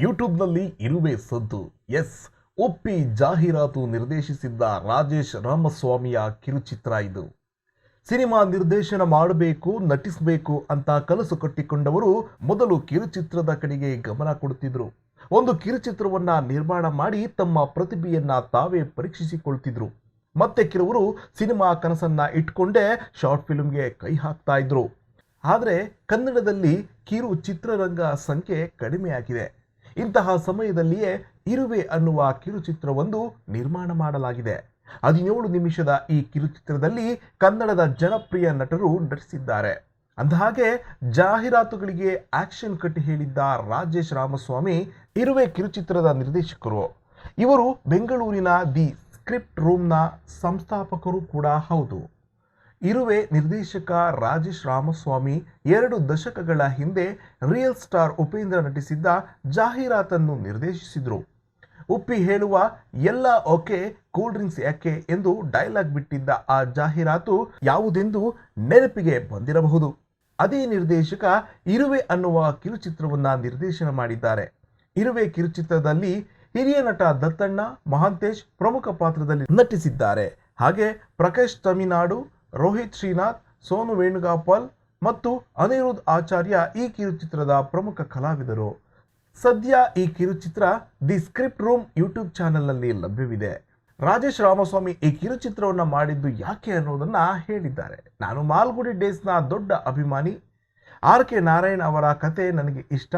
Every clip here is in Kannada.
ಯೂಟ್ಯೂಬ್ನಲ್ಲಿ ಇರುವೆ ಸದ್ದು. ಎಸ್. ಒಪ್ಪಿ ಜಾಹೀರಾತು ನಿರ್ದೇಶಿಸಿದ್ದ ರಾಜೇಶ್ ರಾಮಸ್ವಾಮಿಯ ಕಿರುಚಿತ್ರ ಇದು. ಸಿನಿಮಾ ನಿರ್ದೇಶನ ಮಾಡಬೇಕು, ನಟಿಸಬೇಕು ಅಂತ ಕನಸು ಕಟ್ಟಿಕೊಂಡವರು ಮೊದಲು ಕಿರುಚಿತ್ರದ ಕಡೆಗೆ ಗಮನ ಕೊಡುತ್ತಿದ್ದರು ಒಂದು ಕಿರುಚಿತ್ರವನ್ನು ನಿರ್ಮಾಣ ಮಾಡಿ ತಮ್ಮ ಪ್ರತಿಭೆಯನ್ನ ತಾವೇ ಪರೀಕ್ಷಿಸಿಕೊಳ್ತಿದ್ರು. ಮತ್ತೆ ಕೆಲವರು ಸಿನಿಮಾ ಕನಸನ್ನ ಇಟ್ಕೊಂಡೇ ಶಾರ್ಟ್ ಫಿಲ್ಮ್ಗೆ ಕೈ ಹಾಕ್ತಾ ಇದ್ರು. ಆದರೆ ಕನ್ನಡದಲ್ಲಿ ಕಿರು ಚಿತ್ರರಂಗ ಸಂಖ್ಯೆ ಕಡಿಮೆಯಾಗಿದೆ. ಇಂತಹ ಸಮಯದಲ್ಲಿಯೇ ಇರುವೆ ಅನ್ನುವ ಕಿರುಚಿತ್ರವೊಂದು ನಿರ್ಮಾಣ ಮಾಡಲಾಗಿದೆ. ಹದಿನೇಳು ನಿಮಿಷದ ಈ ಕಿರುಚಿತ್ರದಲ್ಲಿ ಕನ್ನಡದ ಜನಪ್ರಿಯ ನಟರು ನಟಿಸಿದ್ದಾರೆ. ಅಂದಹಾಗೆ, ಜಾಹೀರಾತುಗಳಿಗೆ ಆಕ್ಷನ್ ಕಟ್ಟಿ ಹೇಳಿದ್ದ ರಾಜೇಶ್ ರಾಮಸ್ವಾಮಿ ಇರುವೆ ಕಿರುಚಿತ್ರದ ನಿರ್ದೇಶಕರು. ಇವರು ಬೆಂಗಳೂರಿನ ದಿ ಸ್ಕ್ರಿಪ್ಟ್ ರೂಮ್ನ ಸಂಸ್ಥಾಪಕರು ಕೂಡ ಹೌದು. ಇರುವೆ ನಿರ್ದೇಶಕ ರಾಜೇಶ್ ರಾಮಸ್ವಾಮಿ ಎರಡು ದಶಕಗಳ ಹಿಂದೆ ರಿಯಲ್ ಸ್ಟಾರ್ ಉಪೇಂದ್ರ ನಟಿಸಿದ್ದ ಜಾಹೀರಾತನ್ನು ನಿರ್ದೇಶಿಸಿದರು. ಉಪ್ಪಿ ಹೇಳುವ ಎಲ್ಲ ಓಕೆ, ಕೂಲ್ ಡ್ರಿಂಕ್ಸ್ ಯಾಕೆ ಎಂದು ಡೈಲಾಗ್ ಬಿಟ್ಟಿದ್ದ ಆ ಜಾಹೀರಾತು ಯಾವುದೆಂದು ನೆನಪಿಗೆ ಬಂದಿರಬಹುದು. ಅದೇ ನಿರ್ದೇಶಕ ಇರುವೆ ಅನ್ನುವ ಕಿರುಚಿತ್ರವನ್ನ ನಿರ್ದೇಶನ ಮಾಡಿದ್ದಾರೆ. ಇರುವೆ ಕಿರುಚಿತ್ರದಲ್ಲಿ ಹಿರಿಯ ನಟ ದತ್ತಣ್ಣ, ಮಹಾಂತೇಶ್ ಪ್ರಮುಖ ಪಾತ್ರದಲ್ಲಿ ನಟಿಸಿದ್ದಾರೆ. ಹಾಗೆ ಪ್ರಕಾಶ್ ತಮಿನಾಡು ರೋಹಿತ್ ಶ್ರೀನಾಥ್, ಸೋನು ವೇಣುಗಾಪಾಲ್ ಮತ್ತು ಅನಿರುದ್ಧ ಆಚಾರ್ಯ ಈ ಕಿರುಚಿತ್ರದ ಪ್ರಮುಖ ಕಲಾವಿದರು. ಸದ್ಯ ಈ ಕಿರುಚಿತ್ರ ದಿ ಸ್ಕ್ರಿಪ್ಟ್ ರೂಮ್ ಯೂಟ್ಯೂಬ್ ಚಾನೆಲ್ನಲ್ಲಿ ಲಭ್ಯವಿದೆ. ರಾಜೇಶ್ ರಾಮಸ್ವಾಮಿ ಈ ಕಿರುಚಿತ್ರವನ್ನು ಮಾಡಿದ್ದು ಯಾಕೆ ಅನ್ನೋದನ್ನು ಹೇಳಿದ್ದಾರೆ. ನಾನು ಮಾಲ್ಗುಡಿ ಡೇಸ್ನ ದೊಡ್ಡ ಅಭಿಮಾನಿ. ಆರ್ ಕೆ ನಾರಾಯಣ್ ಅವರ ಕತೆ ನನಗೆ ಇಷ್ಟ.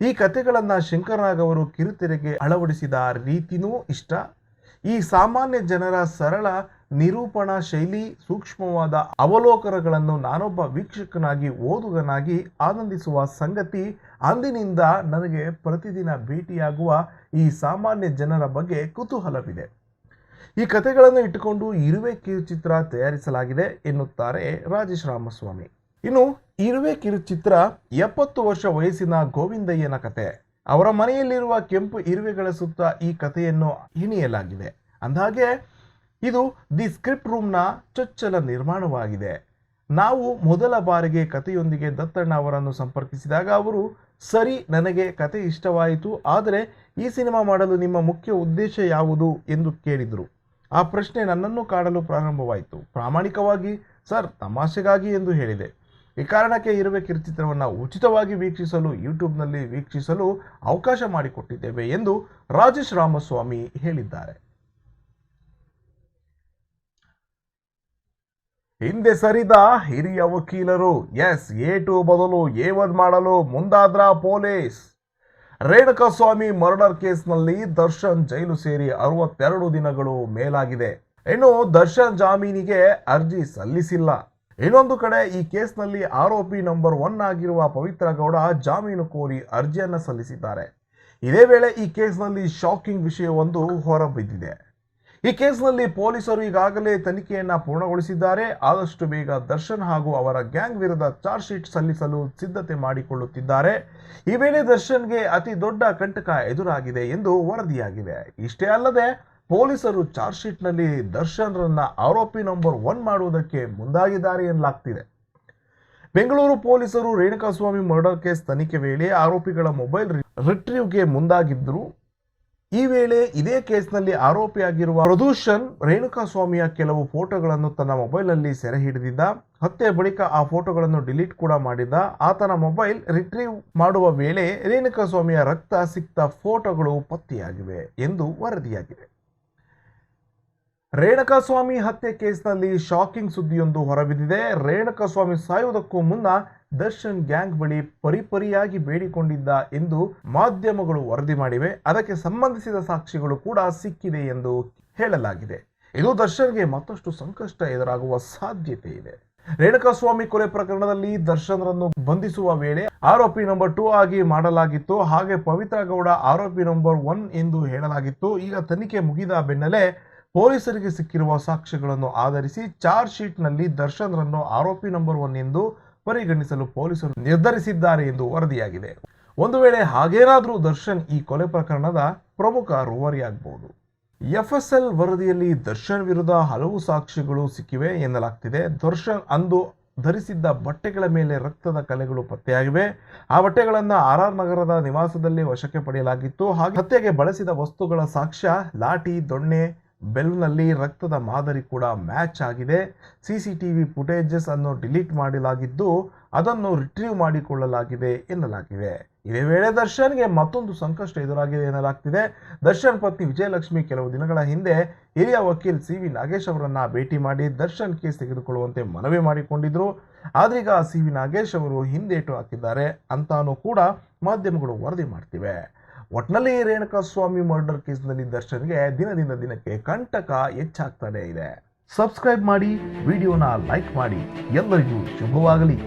ಈ ಕತೆಗಳನ್ನು ಶಂಕರನಾಗ್ ಅವರು ಕಿರುತೆರೆಗೆ ಅಳವಡಿಸಿದ ರೀತಿನೂ ಇಷ್ಟ. ಈ ಸಾಮಾನ್ಯ ಜನರ ಸರಳ ನಿರೂಪಣಾ ಶೈಲಿ, ಸೂಕ್ಷ್ಮವಾದ ಅವಲೋಕನಗಳನ್ನು ನಾನೊಬ್ಬ ವೀಕ್ಷಕನಾಗಿ, ಓದುಗನಾಗಿ ಆನಂದಿಸುವ ಸಂಗತಿ ಅಂದಿನಿಂದ ನನಗೆ ಪ್ರತಿದಿನ ಭೇಟಿಯಾಗುವ ಈ ಸಾಮಾನ್ಯ ಜನರ ಬಗ್ಗೆ ಕುತೂಹಲವಿದೆ. ಈ ಕಥೆಗಳನ್ನು ಇಟ್ಟುಕೊಂಡು ಇರುವೆ ಕಿರುಚಿತ್ರ ತಯಾರಿಸಲಾಗಿದೆ ಎನ್ನುತ್ತಾರೆ ರಾಜೇಶ್ ರಾಮಸ್ವಾಮಿ. ಇನ್ನು ಇರುವೆ ಕಿರುಚಿತ್ರ ಎಪ್ಪತ್ತು ವರ್ಷ ವಯಸ್ಸಿನ ಗೋವಿಂದಯ್ಯನ ಕತೆ. ಅವರ ಮನೆಯಲ್ಲಿರುವ ಕೆಂಪು ಇರುವೆಗಳ ಸುತ್ತ ಈ ಕಥೆಯನ್ನು ಹಿಣಿಯಲಾಗಿದೆ. ಅಂದಹಾಗೆ ಇದು ದಿ ಸ್ಕ್ರಿಪ್ಟ್ ರೂಮ್ನ ಚೊಚ್ಚಲ ನಿರ್ಮಾಣವಾಗಿದೆ. ನಾವು ಮೊದಲ ಬಾರಿಗೆ ಕಥೆಯೊಂದಿಗೆ ದತ್ತಣ್ಣ ಅವರನ್ನು ಸಂಪರ್ಕಿಸಿದಾಗ ಅವರು, ಸರಿ, ನನಗೆ ಕತೆ ಇಷ್ಟವಾಯಿತು, ಆದರೆ ಈ ಸಿನಿಮಾ ಮಾಡಲು ನಿಮ್ಮ ಮುಖ್ಯ ಉದ್ದೇಶ ಯಾವುದು? ಎಂದು ಕೇಳಿದರು. ಆ ಪ್ರಶ್ನೆ ನನ್ನನ್ನು ಕಾಡಲು ಪ್ರಾರಂಭವಾಯಿತು. ಪ್ರಾಮಾಣಿಕವಾಗಿ, ಸರ್, ತಮಾಷೆಗಾಗಿ ಎಂದು ಹೇಳಿದೆ. ಈ ಕಾರಣಕ್ಕೆ ಇರುವೆ ಕಿರುಚಿತ್ರವನ್ನು ಉಚಿತವಾಗಿ ವೀಕ್ಷಿಸಲು, ಯೂಟ್ಯೂಬ್ನಲ್ಲಿ ವೀಕ್ಷಿಸಲು ಅವಕಾಶ ಮಾಡಿಕೊಟ್ಟಿದ್ದೇವೆ ಎಂದು ರಾಜೇಶ್ ರಾಮಸ್ವಾಮಿ ಹೇಳಿದ್ದಾರೆ. ಹಿಂದೆ ಸರಿದ ಹಿರಿಯ ವಕೀಲರು, ಎಸ್, ಎ ಟು ಬದಲು ಎ ಒನ್ ಮಾಡಲು ಮುಂದಾದ್ರ ಪೊಲೀಸ್. ರೇಣುಕಸ್ವಾಮಿ ಮರ್ಡರ್ ಕೇಸ್ನಲ್ಲಿ ದರ್ಶನ್ ಜೈಲು ಸೇರಿ ಅರವತ್ತೆರಡು ದಿನಗಳು ಮೇಲಾಗಿದೆ. ಇನ್ನು ದರ್ಶನ್ ಜಾಮೀನಿಗೆ ಅರ್ಜಿ ಸಲ್ಲಿಸಿಲ್ಲ. ಇನ್ನೊಂದು ಕಡೆ ಈ ಕೇಸ್ನಲ್ಲಿ ಆರೋಪಿ ನಂಬರ್ ಒನ್ ಆಗಿರುವ ಪವಿತ್ರ ಗೌಡ ಜಾಮೀನು ಕೋರಿ ಅರ್ಜಿಯನ್ನು ಸಲ್ಲಿಸಿದ್ದಾರೆ. ಇದೇ ವೇಳೆ ಈ ಕೇಸ್ನಲ್ಲಿ ಶಾಕಿಂಗ್ ವಿಷಯವೊಂದು ಹೊರಬಿದ್ದಿದೆ. ಈ ಕೇಸ್ನಲ್ಲಿ ಪೊಲೀಸರು ಈಗಾಗಲೇ ತನಿಖೆಯನ್ನು ಪೂರ್ಣಗೊಳಿಸಿದ್ದಾರೆ. ಆದಷ್ಟು ಬೇಗ ದರ್ಶನ್ ಹಾಗೂ ಅವರ ಗ್ಯಾಂಗ್ ವಿರುದ್ಧ ಚಾರ್ಜ್ ಶೀಟ್ ಸಲ್ಲಿಸಲು ಸಿದ್ಧತೆ ಮಾಡಿಕೊಳ್ಳುತ್ತಿದ್ದಾರೆ. ಈ ವೇಳೆ ದರ್ಶನ್ಗೆ ಅತಿ ದೊಡ್ಡ ಕಂಟಕ ಎದುರಾಗಿದೆ ಎಂದು ವರದಿಯಾಗಿದೆ. ಇಷ್ಟೇ ಅಲ್ಲದೆ, ಪೊಲೀಸರು ಚಾರ್ಜ್ ಶೀಟ್ನಲ್ಲಿ ದರ್ಶನ್ರನ್ನ ಆರೋಪಿ ನಂಬರ್ ಒನ್ ಮಾಡುವುದಕ್ಕೆ ಮುಂದಾಗಿದ್ದಾರೆ ಎನ್ನಲಾಗ್ತಿದೆ. ಬೆಂಗಳೂರು ಪೊಲೀಸರು ರೇಣುಕಾಸ್ವಾಮಿ ಮರ್ಡರ್ ಕೇಸ್ ತನಿಖೆ ವೇಳೆ ಆರೋಪಿಗಳ ಮೊಬೈಲ್ ರಿಟ್ರೀವ್ಗೆ ಮುಂದಾಗಿದ್ದರು ಈ ವೇಳೆ ಇದೇ ಕೇಸ್ನಲ್ಲಿ ಆರೋಪಿಯಾಗಿರುವ ಪ್ರದೂಷನ್ ರೇಣುಕಾಸ್ವಾಮಿಯ ಕೆಲವು ಫೋಟೋಗಳನ್ನು ತನ್ನ ಮೊಬೈಲ್ನಲ್ಲಿ ಸೆರೆ ಹಿಡಿದಿದ್ದ, ಹತ್ಯೆ ಬಳಿಕ ಆ ಫೋಟೋಗಳನ್ನು ಡಿಲೀಟ್ ಕೂಡ ಮಾಡಿದ್ದ, ಆತನ ಮೊಬೈಲ್ ರಿಟ್ರೀವ್ ಮಾಡುವ ವೇಳೆ ರೇಣುಕಾಸ್ವಾಮಿಯ ರಕ್ತ ಸಿಕ್ತ ಫೋಟೋಗಳು ಪತ್ತೆಯಾಗಿವೆ ಎಂದು ವರದಿಯಾಗಿದೆ. ರೇಣುಕಾಸ್ವಾಮಿ ಹತ್ಯೆ ಕೇಸ್ನಲ್ಲಿ ಶಾಕಿಂಗ್ ಸುದ್ದಿಯೊಂದು ಹೊರಬಿದ್ದಿದೆ. ರೇಣುಕಾಸ್ವಾಮಿ ಸಾಯುವುದಕ್ಕೂ ಮುನ್ನ ದರ್ಶನ್ ಗ್ಯಾಂಗ್ ಬಳಿ ಪರಿಪರಿಯಾಗಿ ಬೇಡಿಕೊಂಡಿದ್ದ ಎಂದು ಮಾಧ್ಯಮಗಳು ವರದಿ ಮಾಡಿವೆ. ಅದಕ್ಕೆ ಸಂಬಂಧಿಸಿದ ಸಾಕ್ಷಿಗಳು ಕೂಡ ಸಿಕ್ಕಿದೆ ಎಂದು ಹೇಳಲಾಗಿದೆ. ಇದು ದರ್ಶನ್ಗೆ ಮತ್ತಷ್ಟು ಸಂಕಷ್ಟ ಎದುರಾಗುವ ಸಾಧ್ಯತೆ ಇದೆ. ರೇಣುಕಾಸ್ವಾಮಿ ಕೊಲೆ ಪ್ರಕರಣದಲ್ಲಿ ದರ್ಶನ್ರನ್ನು ಬಂಧಿಸುವ ವೇಳೆ ಆರೋಪಿ ನಂಬರ್ ಟೂ ಆಗಿ ಮಾಡಲಾಗಿತ್ತು. ಹಾಗೆ ಪವಿತ್ರ ಗೌಡ ಆರೋಪಿ ನಂಬರ್ ಒನ್ ಎಂದು ಹೇಳಲಾಗಿತ್ತು. ಈಗ ತನಿಖೆ ಮುಗಿದ ಬೆನ್ನಲ್ಲೇ ಪೊಲೀಸರಿಗೆ ಸಿಕ್ಕಿರುವ ಸಾಕ್ಷ್ಯಗಳನ್ನು ಆಧರಿಸಿ ಚಾರ್ಜ್ ಶೀಟ್ನಲ್ಲಿ ದರ್ಶನ್ರನ್ನು ಆರೋಪಿ ನಂಬರ್ ಒನ್ ಎಂದು ಪರಿಗಣಿಸಲು ಪೊಲೀಸರು ನಿರ್ಧರಿಸಿದ್ದಾರೆ ಎಂದು ವರದಿಯಾಗಿದೆ. ಒಂದು ವೇಳೆ ಹಾಗೇನಾದರೂ ದರ್ಶನ್ ಈ ಕೊಲೆ ಪ್ರಕರಣದ ಪ್ರಮುಖ ರೂವಾರಿಯಾಗಬಹುದು ಎಫ್ಎಸ್ಎಲ್ ವರದಿಯಲ್ಲಿ ದರ್ಶನ್ ವಿರುದ್ಧ ಹಲವು ಸಾಕ್ಷಿಗಳು ಸಿಕ್ಕಿವೆ ಎನ್ನಲಾಗ್ತಿದೆ. ದರ್ಶನ್ ಅಂದು ಧರಿಸಿದ್ದ ಬಟ್ಟೆಗಳ ಮೇಲೆ ರಕ್ತದ ಕಲೆಗಳು ಪತ್ತೆಯಾಗಿವೆ. ಆ ಬಟ್ಟೆಗಳನ್ನು ಆರ್ ಆರ್ ನಗರದ ನಿವಾಸದಲ್ಲಿ ವಶಕ್ಕೆ ಪಡೆಯಲಾಗಿತ್ತು. ಹಾಗೆ ಹತ್ಯೆಗೆ ಬಳಸಿದ ವಸ್ತುಗಳ ಸಾಕ್ಷ್ಯ, ಲಾಠಿ, ದೊಣ್ಣೆ ಬೆಲ್ನಲ್ಲಿ ರಕ್ತದ ಮಾದರಿ ಕೂಡ ಮ್ಯಾಚ್ ಆಗಿದೆ. C C T V footages ಅನ್ನು ಡಿಲೀಟ್ ಮಾಡಲಾಗಿದ್ದು, ಅದನ್ನು ರಿಟ್ರೀವ್ ಮಾಡಿಕೊಳ್ಳಲಾಗಿದೆ ಎನ್ನಲಾಗಿದೆ. ಇದೇ ವೇಳೆ ದರ್ಶನ್ಗೆ ಮತ್ತೊಂದು ಸಂಕಷ್ಟ ಎದುರಾಗಿದೆ ಎನ್ನಲಾಗ್ತಿದೆ. ದರ್ಶನ್ ಪತ್ನಿ ವಿಜಯಲಕ್ಷ್ಮಿ ಕೆಲವು ದಿನಗಳ ಹಿಂದೆ ಹಿರಿಯ ವಕೀಲ್ ಸಿ ವಿ ನಾಗೇಶ್ ಅವರನ್ನು ಭೇಟಿ ಮಾಡಿ ದರ್ಶನ್ ಕೇಸ್ ತೆಗೆದುಕೊಳ್ಳುವಂತೆ ಮನವಿ ಮಾಡಿಕೊಂಡಿದ್ರು. ಆದ್ರೀಗ ಸಿ ವಿ ನಾಗೇಶ್ ಅವರು ಹಿಂದೇಟು ಹಾಕಿದ್ದಾರೆ. ಅಂತಾನೂ ಕೂಡ ಮಾಧ್ಯಮಗಳು ವರದಿ ಮಾಡ್ತಿವೆ. ಒಟ್ನಲ್ಲಿ ರೇಣುಕಾ ಸ್ವಾಮಿ ಮರ್ಡರ್ ಕೇಸ್ನಲ್ಲಿ ದರ್ಶನ್ಗೆ ದಿನದಿಂದ ದಿನಕ್ಕೆ ಕಂಟಕ ಹೆಚ್ಚಾಗ್ತಾನೆ ಇದೆ. ಸಬ್ಸ್ಕ್ರೈಬ್ ಮಾಡಿ, ವಿಡಿಯೋನ ಲೈಕ್ ಮಾಡಿ, ಎಲ್ಲರಿಗೂ ಶುಭವಾಗಲಿ.